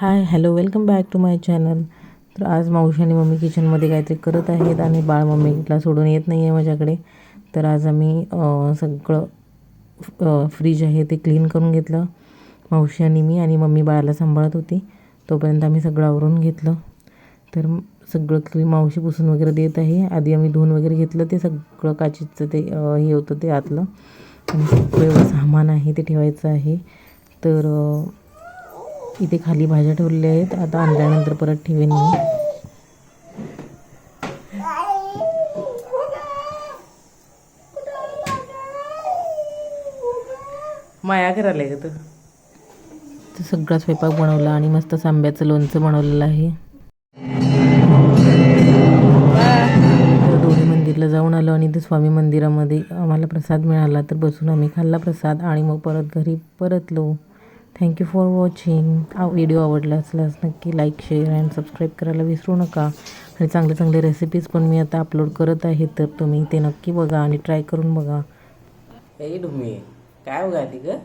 Hi hello welcome back to my channel तर आज मावशी आणि मम्मी किचनमध्ये काहीतरी करत आहेत आणि बाळ मम्मीला सोडून येत नाही आहे माझ्याकडे. तर आज आम्ही सगळं फ्रीज आहे ते क्लीन करून घेतलं. मावशी आणि मी आणि मम्मी बाळाला सांभाळत होती. तोपर्यंत आम्ही सगळं आवरून घेतलं. तर सगळं क्लीन मावशी पुसून वगैरे देत आहे. आधी आम्ही धुवून वगैरे घेतलं ते सगळं काचेचं ते हे होतं ते आतलं. आणि सगळं सामान आहे ते ठेवायचं आहे. तर इथे खाली भाज्या ठेवलेल्या आहेत. आता आणल्यानंतर परत ठेवेन मी. माया करायला का तर सगळा स्वयंपाक बनवला आणि मस्त आंब्याचं लोणचं बनवलेलं आहे. दोन्ही मंदिरला जाऊन आलो आणि ते स्वामी मंदिरामध्ये आम्हाला प्रसाद मिळाला. तर बसून आम्ही खाल्ला प्रसाद आणि मग परत घरी परतलो. थँक्यू फॉर वॉचिंग हा व्हिडिओ आवडला असल्यास नक्की लाईक शेअर अँड सबस्क्राईब करायला विसरू नका. आणि चांगले चांगले रेसिपीज पण मी आता अपलोड करत आहे तर तुम्ही ते नक्की बघा आणि ट्राय करून बघा. ए डुम्मी काय बघा ती ग?